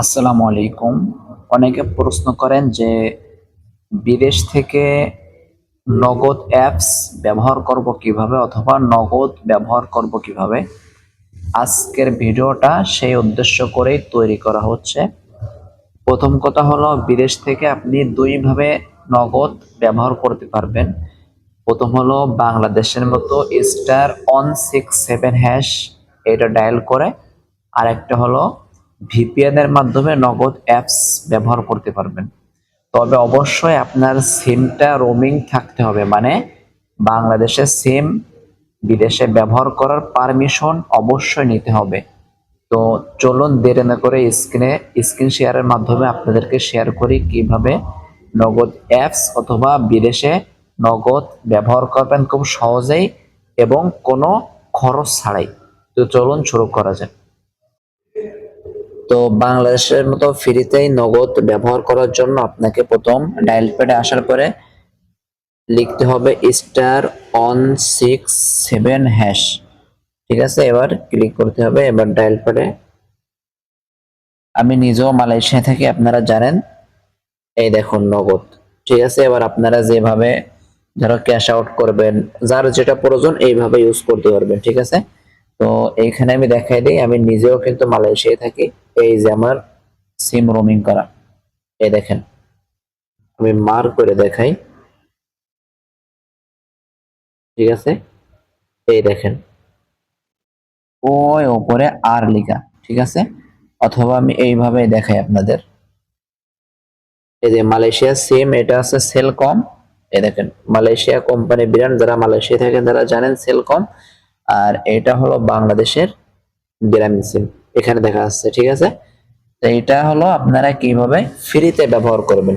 আসসালামু আলাইকুম। অনেকে প্রশ্ন করেন যে বিদেশ থেকে নগদ অ্যাপস ব্যবহার করব কীভাবে অথবা নগদ ব্যবহার করব কীভাবে? আজকের ভিডিওটা সেই উদ্দেশ্য করেই তৈরি করা হচ্ছে। প্রথম কথা হলো, বিদেশ থেকে আপনি দুইভাবে নগদ ব্যবহার করতে পারবেন। প্রথম হলো বাংলাদেশের মতো star one six seven hash এটা ডায়াল করে। আরেকটা হলো ভিপিএন এর মাধ্যমে নগদ অ্যাপস ব্যবহার করতে পারবেন। তবে অবশ্যই আপনার সিমটা রোমিং থাকতে হবে মানে বাংলাদেশের সিম বিদেশে ব্যবহার করার পারমিশন অবশ্যই নিতে হবে। তো চলুন দেরি না করে স্ক্রিনে স্ক্রিন শেয়ারের মাধ্যমে আপনাদেরকে শেয়ার করি কীভাবে নগদ অ্যাপস অথবা বিদেশে নগদ ব্যবহার করবেন খুব সহজেই এবং কোনো খরচ ছাড়াই। তো চলুন শুরু করা যাক। তো বাংলাদেশের মতো ফ্রিতেই নগদ ব্যবহার করার জন্য আপনাকে প্রথম ডায়াল প্যাডে আসার পরে লিখতে হবে star one six seven hash ঠিক আছে? এবার ক্লিক করতে হবে। এবার ডায়াল প্যাডে আমি নিজেও মালয়েশিয়া থেকে আপনারা জানেন, এই দেখুন নগদ। ঠিক আছে? এবার আপনারা যেভাবে ধরো ক্যাশ আউট করবেন, যার যেটা প্রয়োজন এইভাবে ইউজ করতে পারবেন। ঠিক আছে? তো এইখানে আমি দেখাই দিই, আমি নিজেও কিন্তু মালয়েশিয়ায় থাকি। এই যে আমার সিম রোমিং করা। এই দেখেন, আমি মার করে দেখাই। ঠিক আছে? এই দেখেন। ওই ওপরে আর লিখা, ঠিক আছে? অথবা আমি এইভাবে দেখাই আপনাদের। এই যে মালয়েশিয়া সিম এটা আছে সেলকম। এই দেখেন, মালয়েশিয়া কোম্পানি ব্র্যান্ড যারা মালয়েশিয়া থাকেন তারা জানেন সেলকম। আর এটা হলো বাংলাদেশের গ্রামীণ সিম এখানে দেখা যাচ্ছে ঠিক আছে? এটা হলো আপনারা কীভাবে ফ্রিতে ব্যবহার করবেন।